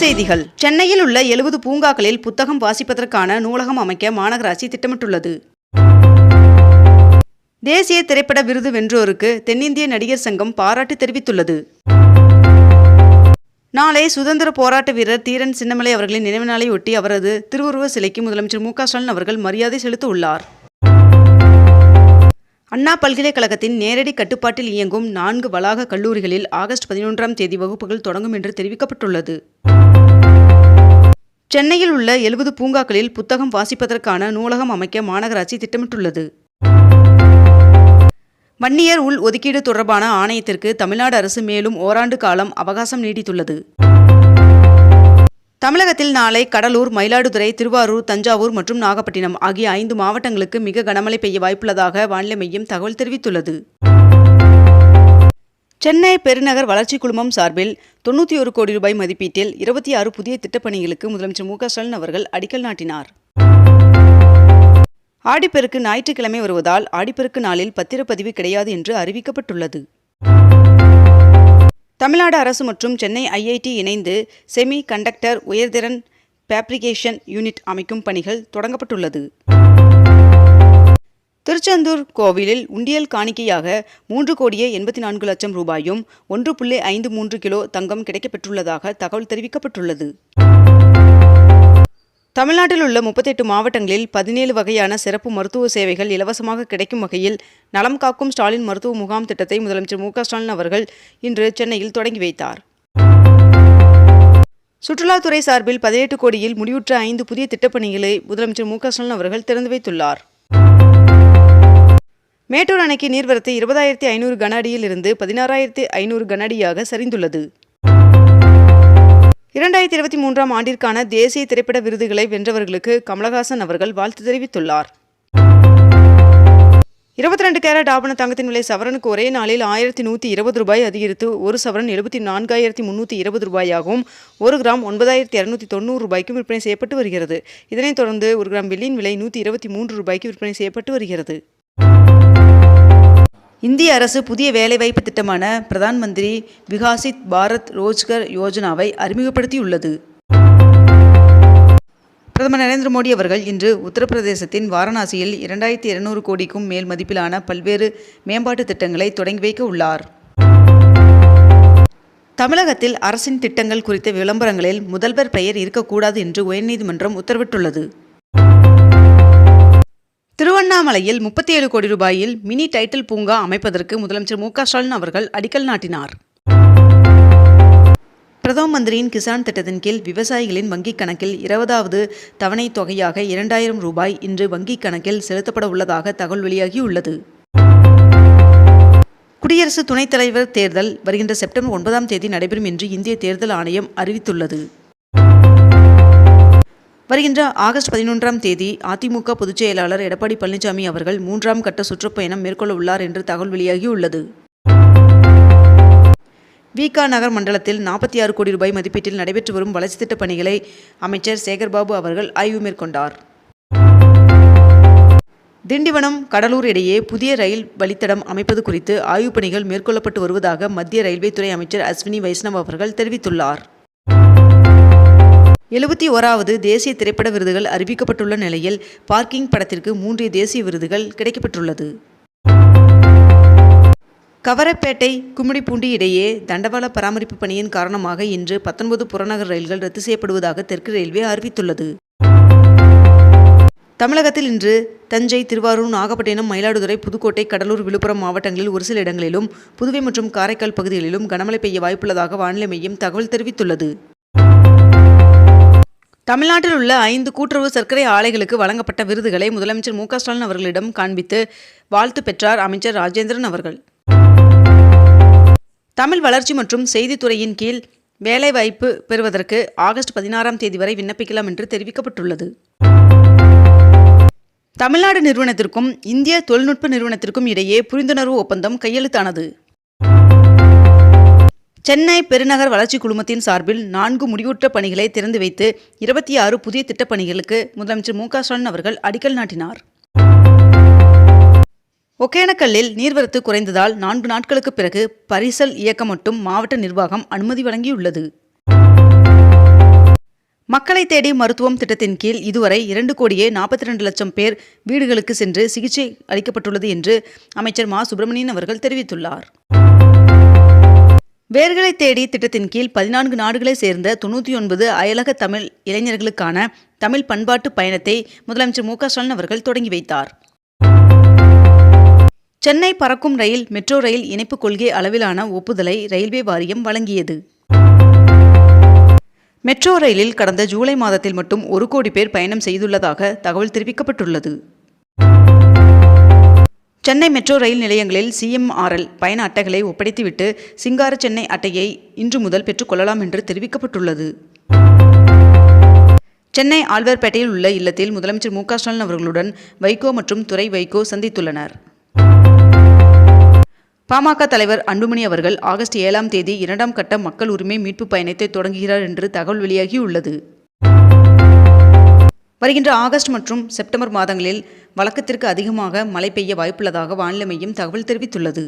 செய்திகள். சென்னையில் உள்ள எழுபது பூங்காக்களில் புத்தகம் வாசிப்பதற்கான நூலகம் அமைக்க மாநகராட்சி திட்டமிட்டுள்ளது. தேசிய திரைப்பட விருது வென்றோருக்கு தென்னிந்திய நடிகர் சங்கம் பாராட்டு தெரிவித்துள்ளது. நாளை சுதந்திர போராட்ட வீரர் தீரன் சின்னமலை அவர்களின் நினைவு நாளை ஒட்டி அவரது திருவுருவ சிலைக்கு முதலமைச்சர் மு ஸ்டாலின் அவர்கள் மரியாதை செலுத்த உள்ளார் அண்ணா பல்கலைக்கழகத்தின் நேரடி கட்டுப்பாட்டில் இயங்கும் நான்கு வளாக கல்லூரிகளில் ஆகஸ்ட் பதினொன்றாம் தேதி வகுப்புகள் தொடங்கும் என்று தெரிவிக்கப்பட்டுள்ளது. சென்னையில் உள்ள எழுபது பூங்காக்களில் புத்தகம் வாசிப்பதற்கான நூலகம் அமைக்க மாநகராட்சி திட்டமிட்டுள்ளது. வன்னியர் உள் ஒதுக்கீடு தொடர்பான ஆணையத்திற்கு தமிழ்நாடு அரசு மேலும் ஓராண்டு காலம் அவகாசம் நீடித்துள்ளது. தமிழகத்தில் நாளை கடலூர் மயிலாடுதுறை திருவாரூர் தஞ்சாவூர் மற்றும் நாகப்பட்டினம் ஆகிய ஐந்து மாவட்டங்களுக்கு மிக கனமழை பெய்ய வாய்ப்புள்ளதாக வானிலை மையம் தகவல் தெரிவித்துள்ளது. சென்னை பெருநகர் வளர்ச்சி குழுமம் சார்பில் தொண்ணூற்றி ஒரு கோடி ரூபாய் மதிப்பீட்டில் இருபத்தி ஆறு புதிய திட்டப்பணிகளுக்கு முதலமைச்சர் மு க ஸ்டாலின் அவர்கள் அடிக்கல் நாட்டினார். ஆடிப்பெருக்கு ஞாயிற்றுக்கிழமை வருவதால் ஆடிப்பெருக்கு நாளில் பத்திரப்பதிவு கிடையாது என்று அறிவிக்கப்பட்டுள்ளது. தமிழ்நாடு அரசு மற்றும் சென்னை ஐஐடி இணைந்து செமி கண்டக்டர் உயர்திறன் ஃபேப்ரிகேஷன் யூனிட் அமைக்கும் பணிகள் தொடங்கப்பட்டுள்ளது. திருச்செந்தூர் கோவிலில் உண்டியல் காணிக்கையாக மூன்று கோடியே எண்பத்தி நான்கு லட்சம் ரூபாயும் ஒன்று புள்ளி ஐந்து மூன்று கிலோ தங்கம் கிடைக்கப்பெற்றுள்ளதாக தகவல் தெரிவிக்கப்பட்டுள்ளது. தமிழ்நாட்டில் உள்ள முப்பத்தெட்டு மாவட்டங்களில் பதினேழு வகையான சிறப்பு மருத்துவ சேவைகள் இலவசமாக கிடைக்கும் வகையில் நலம் காக்கும் ஸ்டாலின் மருத்துவ முகாம் திட்டத்தை முதலமைச்சர் மு ஸ்டாலின் அவர்கள் இன்று சென்னையில் தொடங்கி வைத்தார். சுற்றுலாத்துறை சார்பில் பதினெட்டு கோடியில் முடிவுற்ற ஐந்து புதிய திட்டப்பணிகளை முதலமைச்சர் மு ஸ்டாலின் அவர்கள் திறந்து வைத்துள்ளார். மேட்டூர் அணைக்கு நீர்வரத்து இருபதாயிரத்தி ஐநூறு கன அடியில் இருந்து பதினாறாயிரத்தி ஐநூறு கன அடியாக சரிந்துள்ளது. இரண்டாயிரத்தி இருபத்தி மூன்றாம் ஆண்டிற்கான தேசிய திரைப்பட விருதுகளை வென்றவர்களுக்கு கமலஹாசன் அவர்கள் வாழ்த்து தெரிவித்துள்ளார். இருபத்தி ரெண்டு கேரட் ஆபண தங்கத்தின் விலை சவரனுக்கு ஒரே நாளில் ஆயிரத்தி நூற்றி இருபது ரூபாய் அதிகரித்து ஒரு சவரன் எழுபத்தி நான்காயிரத்தி முந்நூற்றி இருபது ரூபாயாகவும் ஒரு கிராம் ஒன்பதாயிரத்தி இரநூத்தி தொண்ணூறு ரூபாய்க்கும் விற்பனை செய்யப்பட்டு வருகிறது. இதனைத் தொடர்ந்து ஒரு கிராம் வெள்ளியின் விலை நூற்றி இருபத்தி மூன்று ரூபாய்க்கு விற்பனை செய்யப்பட்டு வருகிறது. இந்திய அரசு புதிய வேலைவாய்ப்பு திட்டமான பிரதான் மந்திரி விகாசித் பாரத் ரோஜ்கர் யோஜனாவை அறிமுகப்படுத்தியுள்ளது. பிரதமர் நரேந்திர மோடி அவர்கள் இன்று உத்தரப்பிரதேசத்தின் வாரணாசியில் இரண்டாயிரத்தி இருநூறு கோடிக்கும் மேல் மதிப்பிலான பல்வேறு மேம்பாட்டு திட்டங்களை தொடங்கி வைக்க உள்ளார். தமிழகத்தில் அரசின் திட்டங்கள் குறித்த விளம்பரங்களில் முதல்வர் பெயர் இருக்கக்கூடாது என்று உயர்நீதிமன்றம் உத்தரவிட்டுள்ளது. திருவண்ணாமலையில் முப்பத்தி ஏழு கோடி ரூபாயில் மினி டைட்டில் பூங்கா அமைப்பதற்கு முதலமைச்சர் மு ஸ்டாலின் அவர்கள் அடிக்கல் நாட்டினார். பிரதம மந்திரியின் கிசான் திட்டத்தின் கீழ் விவசாயிகளின் வங்கிக் கணக்கில் இருபதாவது தவணை தொகையாக இரண்டாயிரம் ரூபாய் இன்று வங்கிக் கணக்கில் செலுத்தப்பட உள்ளதாக தகவல் வெளியாகியுள்ளது. குடியரசு துணைத் தலைவர் தேர்தல் வருகின்ற செப்டம்பர் ஒன்பதாம் தேதி நடைபெறும் என்று இந்திய தேர்தல் ஆணையம் அறிவித்துள்ளது. வருகின்ற ஆகஸ்ட் பதினொன்றாம் தேதி அதிமுக பொதுச் செயலாளர் எடப்பாடி பழனிசாமி அவர்கள் மூன்றாம் கட்ட சுற்றுப்பயணம் மேற்கொள்ள உள்ளார் என்று தகவல் வெளியாகியுள்ளது. விகா நகர் மண்டலத்தில் நாற்பத்தி ஆறு கோடி ரூபாய் மதிப்பீட்டில் நடைபெற்று வரும் வளர்ச்சித் திட்டப் பணிகளை அமைச்சர் சேகர்பாபு அவர்கள் ஆய்வு மேற்கொண்டார். திண்டிவனம் கடலூர் இடையே புதிய ரயில் வழித்தடம் அமைப்பது குறித்து ஆய்வுப் பணிகள் மேற்கொள்ளப்பட்டு வருவதாக மத்திய ரயில்வே துறை அமைச்சர் அஸ்வினி வைஷ்ணவ் அவர்கள் தெரிவித்துள்ளார். எழுபத்தி ஓராவது தேசிய திரைப்பட விருதுகள் அறிவிக்கப்பட்டுள்ள நிலையில் பார்க்கிங் படத்திற்கு மூன்று தேசிய விருதுகள் கிடைக்கப்பட்டுள்ளது. கவரப்பேட்டை கும்மிடிப்பூண்டி இடையே தண்டவாள பராமரிப்பு பணியின் காரணமாக இன்று பத்தொன்பது புறநகர் ரயில்கள் ரத்து செய்யப்படுவதாக தெற்கு ரயில்வே அறிவித்துள்ளது. தமிழகத்தில் இன்று தஞ்சை திருவாரூர் நாகப்பட்டினம் மயிலாடுதுறை புதுக்கோட்டை கடலூர் விழுப்புரம் மாவட்டங்களில் ஒரு சில இடங்களிலும் புதுவை மற்றும் காரைக்கால் பகுதிகளிலும் கனமழை பெய்ய வாய்ப்புள்ளதாக வானிலை மையம் தகவல் தெரிவித்துள்ளது. தமிழ்நாட்டில் உள்ள ஐந்து கூட்டுறவு சர்க்கரை ஆலைகளுக்கு வழங்கப்பட்ட விருதுகளை முதலமைச்சர் மு ஸ்டாலின் அவர்களிடம் காண்பித்து வாழ்த்து பெற்றார் அமைச்சர் ராஜேந்திரன் அவர்கள். தமிழ் வளர்ச்சி மற்றும் செய்தித்துறையின் கீழ் வேலைவாய்ப்பு பெறுவதற்கு ஆகஸ்ட் பதினாறாம் தேதி வரை விண்ணப்பிக்கலாம் என்று தெரிவிக்கப்பட்டுள்ளது. தமிழ்நாடு நிறுவனத்திற்கும் இந்திய தொழில்நுட்ப நிறுவனத்திற்கும் இடையே புரிந்துணர்வு ஒப்பந்தம் கையெழுத்தானது. சென்னை பெருநகர் வளர்ச்சி குழுமத்தின் சார்பில் நான்கு முடிவுற்ற பணிகளை திறந்து வைத்து இருபத்தி ஆறு புதிய திட்டப்பணிகளுக்கு முதலமைச்சர் மு க ஸ்டாலின் அவர்கள் அடிக்கல் நாட்டினார். ஒகேனக்கல்லில் நீர்வரத்து குறைந்ததால் நான்கு நாட்களுக்கு பிறகு பரிசல் இயக்கம் மட்டும் மாவட்ட நிர்வாகம் அனுமதி வழங்கியுள்ளது. மக்களை தேடி மருத்துவம் திட்டத்தின் கீழ் இதுவரை இரண்டு கோடியே நாற்பத்தி ரெண்டு லட்சம் பேர் வீடுகளுக்கு சென்று சிகிச்சை அளிக்கப்பட்டுள்ளது என்று அமைச்சர் மா. சுப்பிரமணியன் அவர்கள் தெரிவித்துள்ளார். வேர்களை தேடி திட்டத்தின் கீழ் பதினான்கு நாடுகளை சேர்ந்த தொண்ணூற்றி ஒன்பது அயலக தமிழ் இளைஞர்களுக்கான தமிழ் பண்பாட்டு பயணத்தை முதலமைச்சர் மு க ஸ்டாலின் அவர்கள் தொடங்கி வைத்தார். சென்னை பறக்கும் ரயில் மெட்ரோ ரயில் இணைப்பு கொள்கை அளவிலான ஒப்புதலை ரயில்வே வாரியம் வழங்கியது. மெட்ரோ ரயிலில் கடந்த ஜூலை மாதத்தில் மட்டும் ஒரு கோடி பேர் பயணம் செய்துள்ளதாக தகவல் தெரிவிக்கப்பட்டுள்ளது. சென்னை மெட்ரோ ரயில் நிலையங்களில் சிஎம்ஆர்எல் பயண அட்டைகளை ஒப்படைத்துவிட்டு சிங்கார சென்னை அட்டையை இன்று முதல் பெற்றுக்கொள்ளலாம் என்று தெரிவிக்கப்பட்டுள்ளது. சென்னை ஆழ்வார்பேட்டையில் உள்ள இல்லத்தில் முதலமைச்சர் மு ஸ்டாலின் அவர்களுடன் வைகோ மற்றும் துறை வைகோ சந்தித்துள்ளனர். பாமக தலைவர் அன்புமணி அவர்கள் ஆகஸ்ட் ஏழாம் தேதி இரண்டாம் கட்ட மக்கள் உரிமை மீட்பு பயணத்தை தொடங்குகிறார் என்று தகவல் வெளியாகியுள்ளது. வருகின்ற ஆகஸ்ட் மற்றும் செப்டம்பர் மாதங்களில் வழக்கத்திற்கு அதிகமாக மழை பெய்ய வாய்ப்புள்ளதாக வானிலை மையம் தகவல் தெரிவித்துள்ளது.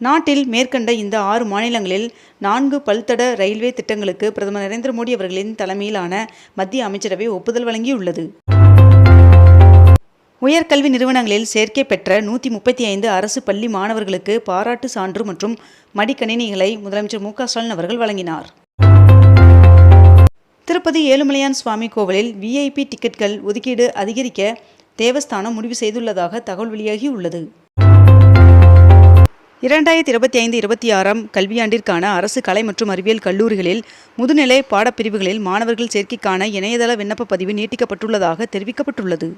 நாட்டில் மேற்கண்ட இந்த ஆறு மாநிலங்களில் நான்கு பல்தட ரயில்வே திட்டங்களுக்கு பிரதமர் நரேந்திர மோடி அவர்களின் தலைமையிலான மத்திய அமைச்சரவை ஒப்புதல் வழங்கியுள்ளது. உயர்கல்வி நிறுவனங்களில் சேர்க்கை பெற்ற நூற்றி முப்பத்தி ஐந்து அரசு பள்ளி மாணவர்களுக்கு பாராட்டு சான்று மற்றும் மடிக்கணினிகளை முதலமைச்சர் மு க ஸ்டாலின் அவர்கள் வழங்கினார். திருப்பதி ஏழுமலையான் சுவாமி கோவிலில் விஐபி டிக்கெட்கள் ஒதுக்கீடு அதிகரிக்க தேவஸ்தானம் முடிவு செய்துள்ளதாக தகவல் வெளியாகியுள்ளது இரண்டாயிரத்தி இருபத்தி ஐந்து இருபத்தி ஆறாம் கல்வியாண்டிற்கான அரசு கலை மற்றும் அறிவியல் கல்லூரிகளில் முதுநிலை பாடப்பிரிவுகளில் மாணவர்கள் சேர்க்கைக்கான இணையதள விண்ணப்ப பதிவு நீட்டிக்கப்பட்டுள்ளதாக தெரிவிக்கப்பட்டுள்ளது.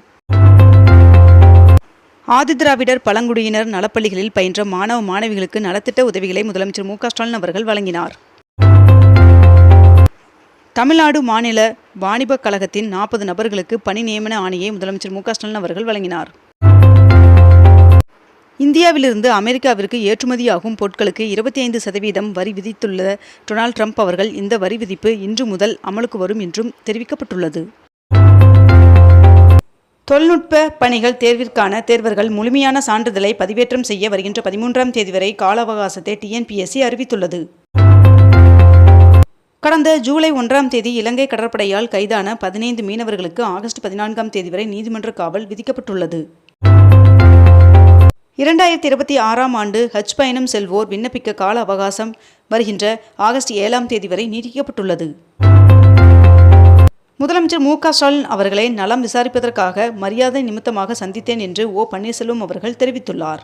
ஆதிதிராவிடர் பழங்குடியினர் நலப்பள்ளிகளில் பயின்ற மாணவ மாணவிகளுக்கு நலத்திட்ட உதவிகளை முதலமைச்சர் மு க ஸ்டாலின் அவர்கள் வழங்கினார். தமிழ்நாடு மாநில வாணிபக் கழகத்தின் நாற்பது நபர்களுக்கு பணி நியமன ஆணையை முதலமைச்சர் மு ஸ்டாலின் அவர்கள் வழங்கினார். இந்தியாவிலிருந்து அமெரிக்காவிற்கு ஏற்றுமதியாகும் பொருட்களுக்கு இருபத்தி ஐந்து சதவீதம் வரி விதித்துள்ள டொனால்ட் ட்ரம்ப் அவர்கள் இந்த வரி விதிப்பு இன்று முதல் அமலுக்கு வரும் என்றும் தெரிவிக்கப்பட்டுள்ளது. தொழில்நுட்ப பணிகள் தேர்விற்கான தேர்வர்கள் முழுமையான சான்றிதழை பதிவேற்றம் செய்ய வருகின்ற பதிமூன்றாம் தேதி வரை கால அவகாசத்தை டிஎன்பிஎஸ்சி அறிவித்துள்ளது. கடந்த ஜூலை ஒன்றாம் தேதி இலங்கை கடற்படையால் கைதான பதினைந்து மீனவர்களுக்கு ஆகஸ்ட் பதினான்காம் தேதி வரை நீதிமன்ற காவல் விதிக்கப்பட்டுள்ளது. இரண்டாயிரத்தி இருபத்தி ஆறாம் ஆண்டு ஹஜ் பயணம் செல்வோர் விண்ணப்பிக்க கால அவகாசம் வருகின்ற ஆகஸ்ட் ஏழாம் தேதி வரை நீட்டிக்கப்பட்டுள்ளது. முதலமைச்சர் மு க ஸ்டாலின் அவர்களை நலம் விசாரிப்பதற்காக மரியாதை நிமித்தமாக சந்தித்தேன் என்று ஓ பன்னீர்செல்வம் அவர்கள் தெரிவித்துள்ளார்.